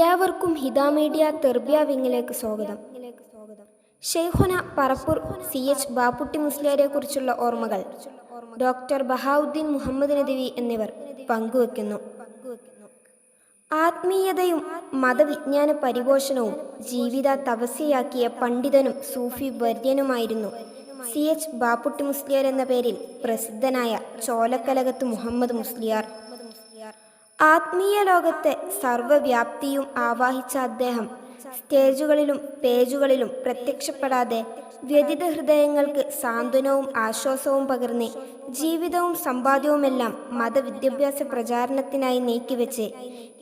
ഏവർക്കും ഹിതാ മീഡിയ തെർബിയ വിങ്ങിലേക്ക് സ്വാഗതം. ഷെയ്ഖുന Parappur C H Bapputty മുസ്ലിയാരെ കുറിച്ചുള്ള ഓർമ്മകൾ. ഡോക്ടർ ബഹാവുദ്ദീൻ മുഹമ്മദ് നദവി എന്നിവർ പങ്കുവെക്കുന്നു. ആത്മീയതയും മതവിജ്ഞാന പരിപോഷണവും ജീവിത തപസ്യയാക്കിയ പണ്ഡിതനും സൂഫി വര്യനുമായിരുന്നു സി എച്ച് ബാപ്പുട്ടി മുസ്ലിയാർ എന്ന പേരിൽ പ്രസിദ്ധനായ ചോലക്കലകത്ത് മുഹമ്മദ് മുസ്ലിയാർ. ആത്മീയ ലോകത്തെ സർവവ്യാപ്തിയും ആവാഹിച്ച അദ്ദേഹം സ്റ്റേജുകളിലും പേജുകളിലും പ്രത്യക്ഷപ്പെടാതെ വ്യതിത ഹൃദയങ്ങൾക്ക് സാന്ത്വനവും ആശ്വാസവും പകർന്ന് ജീവിതവും സമ്പാദ്യവുമെല്ലാം മതവിദ്യാഭ്യാസ പ്രചാരണത്തിനായി നീക്കിവെച്ച്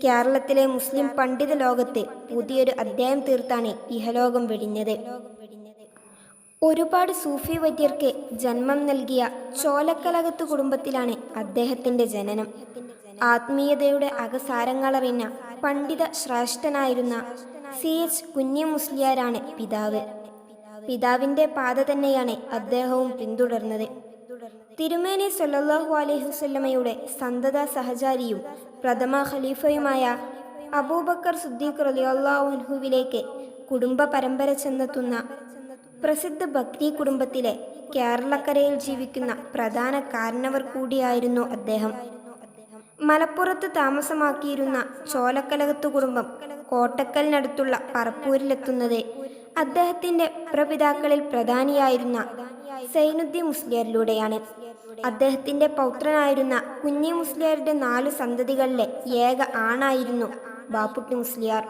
കേരളത്തിലെ മുസ്ലിം പണ്ഡിത ലോകത്ത് പുതിയൊരു അധ്യായം തീർത്താണ് ഇഹലോകം വെടിഞ്ഞത്. ഒരുപാട് സൂഫി വൈദ്യർക്ക് ജന്മം നൽകിയ ചോലക്കലകത്ത് കുടുംബത്തിലാണ് അദ്ദേഹത്തിന്റെ ജനനം. ആത്മീയതയുടെ അകസാരങ്ങളറിഞ്ഞ പണ്ഡിത ശ്രേഷ്ഠനായിരുന്ന സി എച്ച് കുഞ്ഞി മുസ്ലിയാരാണ് പിതാവ്. പിതാവിന്റെ പാത തന്നെയാണ് അദ്ദേഹവും പിന്തുടർന്നത്. തിരുമേനി സല്ലല്ലാഹു അലൈഹി സന്തത സഹചാരിയും പ്രഥമ ഖലീഫയുമായ അബൂബക്കർ സുദ്ദീഖ് റളിയല്ലാഹു അൻഹുവിലേക്ക് കുടുംബ പരമ്പര ചെന്നെത്തുന്ന പ്രസിദ്ധ ഭക്തി കുടുംബത്തിലെ കേരളക്കരയിൽ ജീവിക്കുന്ന പ്രധാന കാരണവർ കൂടിയായിരുന്നു അദ്ദേഹം. മലപ്പുറത്ത് താമസമാക്കിയിരുന്ന ചോലക്കലകത്ത് കുടുംബം കോട്ടക്കലിനടുത്തുള്ള പറപ്പൂരിലെത്തുന്നത് അദ്ദേഹത്തിന്റെ പ്രപിതാക്കളിൽ പ്രധാനിയായിരുന്ന സൈനുദ്ദീൻ മുസ്ലിയാരിലൂടെയാണ്. അദ്ദേഹത്തിന്റെ പൗത്രനായിരുന്ന കുഞ്ഞി മുസ്ലിയാരുടെ നാല് സന്തതികളിലെ ഏക ആണായിരുന്നു ബാപ്പുട്ടി മുസ്ലിയാർ.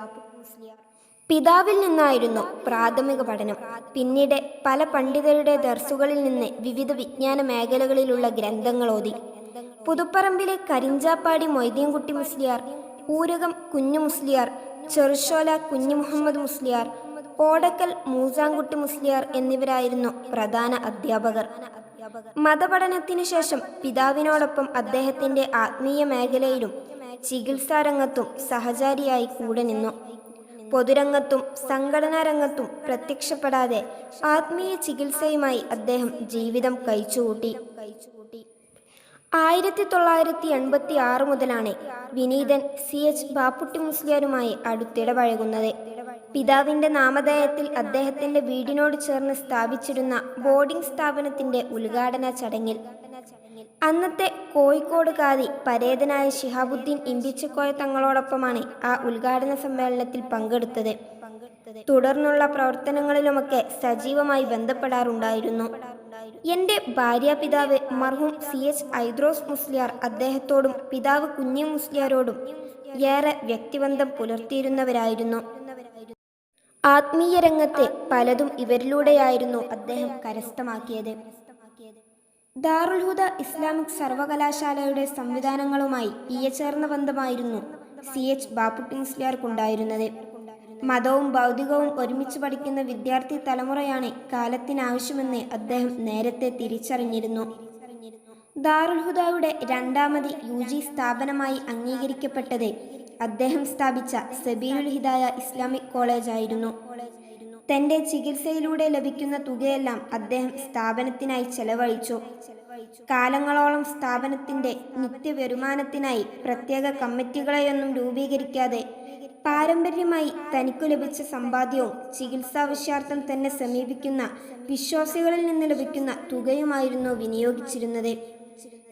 പിതാവിൽ നിന്നായിരുന്നു പ്രാഥമിക പഠനം. പിന്നീട് പല പണ്ഡിതരുടെ ദർസുകളിൽ നിന്ന് വിവിധ വിജ്ഞാന മേഖലകളിലുള്ള ഗ്രന്ഥങ്ങൾ ഓതി പുതുപ്പറമ്പിലെ കരിഞ്ചാപ്പാടി മൊയ്തീൻകുട്ടി മുസ്ലിയാർ ഊരകം കുഞ്ഞു മുസ്ലിയാർ ചെറുശോല കുഞ്ഞു മുഹമ്മദ് മുസ്ലിയാർ ഓടക്കൽ മൂസാങ്കുട്ടി മുസ്ലിയാർ എന്നിവരായിരുന്നു പ്രധാന അധ്യാപകർ. മതപഠനത്തിനു ശേഷം പിതാവിനോടൊപ്പം അദ്ദേഹത്തിന്റെ ആത്മീയ മേഖലയിലും ചികിത്സാരംഗത്തും സഹചാരിയായി കൂടെ നിന്നു. പൊതുരംഗത്തും സംഘടനാ രംഗത്തും പ്രത്യക്ഷപ്പെടാതെ ആത്മീയ ചികിത്സയുമായി അദ്ദേഹം ജീവിതം കഴിച്ചുകൂട്ടി. ആയിരത്തി തൊള്ളായിരത്തി എൺപത്തി ആറ് മുതലാണ് വിനീതൻ സി എച്ച് ബാപ്പുട്ടി മുസ്ലിയാരുമായി അടുത്തിടപഴകുന്നത്. പിതാവിന്റെ നാമധേയത്തിൽ അദ്ദേഹത്തിന്റെ വീടിനോട് ചേർന്ന് സ്ഥാപിച്ചിരുന്ന ബോർഡിംഗ് സ്ഥാപനത്തിന്റെ ഉദ്ഘാടന ചടങ്ങിൽ അന്നത്തെ കോഴിക്കോട് കാതി പരേതനായ ഷിഹാബുദ്ദീൻ ഇമ്പിച്ചക്കോയ തങ്ങളോടൊപ്പമാണ് ആ ഉദ്ഘാടന സമ്മേളനത്തിൽ പങ്കെടുത്തത്. തുടർന്നുള്ള പ്രവർത്തനങ്ങളിലുമൊക്കെ സജീവമായി ബന്ധപ്പെടാറുണ്ടായിരുന്നു. എന്റെ ഭാര്യാപിതാവ് മർഹൂം സി. എച്ച്. ഐദ്രോസ് മുസ്ലിയാർ അദ്ദേഹത്തോടും പിതാവ് കുഞ്ഞി മുസ്ലിയാരോടും ഏറെ വ്യക്തിബന്ധം പുലർത്തിയിരുന്നവരായിരുന്നു. ആത്മീയ രംഗത്തെ പലതും ഇവരിലൂടെയായിരുന്നു അദ്ദേഹം കരസ്ഥമാക്കിയത്. ദാറുൽ ഹുദ ഇസ്ലാമിക് സർവകലാശാലയുടെ സംവിധാനങ്ങളുമായി ഇയചേർന്ന ബന്ധമായിരുന്നു സി. എച്ച്. ബാപ്പുട്ടി മുസ്ലിയാർക്കുണ്ടായിരുന്നത്. മതവും ഭൗതികവും ഒരുമിച്ച് പഠിക്കുന്ന വിദ്യാർത്ഥി തലമുറയാണ് കാലത്തിനാവശ്യമെന്ന് അദ്ദേഹം നേരത്തെ തിരിച്ചറിഞ്ഞിരുന്നു. ദാറുൽഹുദയുടെ രണ്ടാമത് യു ജി സ്ഥാപനമായി അംഗീകരിക്കപ്പെട്ടത് അദ്ദേഹം സ്ഥാപിച്ച സബീലുൽ ഹിദായ ഇസ്ലാമിക് കോളേജായിരുന്നു. തന്റെ ചികിത്സയിലൂടെ ലഭിക്കുന്ന തുകയെല്ലാം അദ്ദേഹം സ്ഥാപനത്തിനായി ചെലവഴിച്ചു. കാലങ്ങളോളം സ്ഥാപനത്തിന്റെ നിത്യവരുമാനത്തിനായി പ്രത്യേക കമ്മിറ്റികളെയൊന്നും രൂപീകരിക്കാതെ പാരമ്പര്യമായി തനിക്കു ലഭിച്ച സമ്പാദ്യവും ചികിത്സാവശ്യാർത്ഥം തന്നെ സമീപിക്കുന്ന വിശ്വാസികളിൽ നിന്ന് ലഭിക്കുന്ന തുകയുമായിരുന്നു വിനിയോഗിച്ചിരുന്നത്.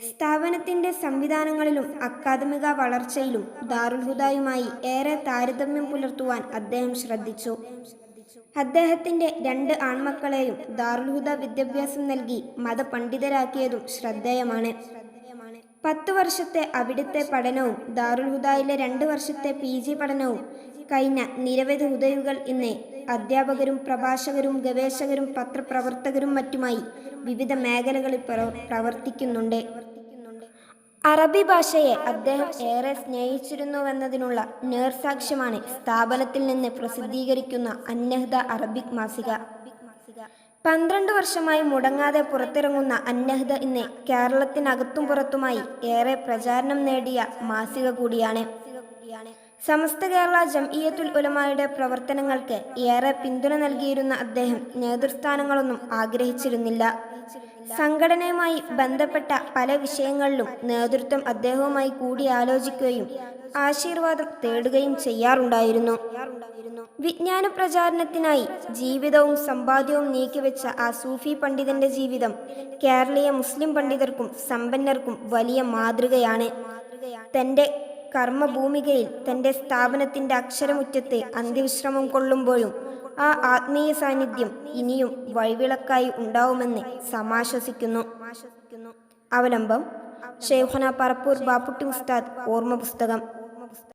സ്ഥാപനത്തിന്റെ സംവിധാനങ്ങളിലും അക്കാദമിക വളർച്ചയിലും ദാറുൽ ഹുദായുമായി ഏറെ താരതമ്യം പുലർത്തുവാൻ അദ്ദേഹം ശ്രദ്ധിച്ചു. അദ്ദേഹത്തിന്റെ രണ്ട് ആൺമക്കളെയും ദാറുൽ ഹുദ വിദ്യാഭ്യാസം നൽകി മതപണ്ഡിതരാക്കിയതും ശ്രദ്ധേയമാണ്. പത്ത് വർഷത്തെ അവിടുത്തെ പഠനവും ദാറുൽ രണ്ട് വർഷത്തെ പി ജി പഠനവും കഴിഞ്ഞ നിരവധി ഹുദയുകൾ ഇന്ന് അധ്യാപകരും പ്രഭാഷകരും ഗവേഷകരും പത്രപ്രവർത്തകരും മറ്റുമായി വിവിധ മേഖലകളിൽ പ്രവർത്തിക്കുന്നുണ്ട്. അറബി ഭാഷയെ അദ്ദേഹം ഏറെ സ്നേഹിച്ചിരുന്നുവെന്നതിനുള്ള നേർസാക്ഷ്യമാണ് സ്ഥാപനത്തിൽ നിന്ന് പ്രസിദ്ധീകരിക്കുന്ന അന്നഹ്ദ അറബിക് മാസിക. പന്ത്രണ്ട് വർഷമായി മുടങ്ങാതെ പുറത്തിറങ്ങുന്ന അന്നഹദ ഇന്ന് കേരളത്തിനകത്തും പുറത്തുമായി ഏറെ പ്രചാരണം നേടിയ മാസിക കൂടിയാണ്. സമസ്ത കേരള ജംഇയത്തുൽ ഉലമായുടെ പ്രവർത്തനങ്ങൾക്ക് ഏറെ പിന്തുണ നൽകിയിരുന്ന അദ്ദേഹം നേതൃസ്ഥാനങ്ങളൊന്നും ആഗ്രഹിച്ചിരുന്നില്ല. സംഘടനയുമായി ബന്ധപ്പെട്ട പല വിഷയങ്ങളിലും നേതൃത്വം അദ്ദേഹവുമായി കൂടിയാലോചിക്കുകയും ആശീർവാദം തേടുകയും ചെയ്യാറുണ്ടായിരുന്നു. വിജ്ഞാന പ്രചാരണത്തിനായി ജീവിതവും സമ്പാദ്യവും നീക്കിവെച്ച ആ സൂഫി പണ്ഡിതന്റെ ജീവിതം കേരളീയ മുസ്ലിം പണ്ഡിതർക്കും സമ്പന്നർക്കും വലിയ മാതൃകയാണ്. തന്റെ കർമ്മഭൂമികയിൽ തന്റെ സ്ഥാപനത്തിന്റെ അക്ഷരമുറ്റത്ത് അന്ത്യവിശ്രമം കൊള്ളുമ്പോഴും ആ ആത്മീയ സാന്നിധ്യം ഇനിയും വഴിവിളക്കായി ഉണ്ടാവുമെന്ന് സമാശ്വസിക്കുന്നു. അവലംബം ഷെയ്ഖുന പറപ്പൂർ ബാപ്പുട്ടി ഉസ്താദ് ഓർമ്മ പുസ്തകം.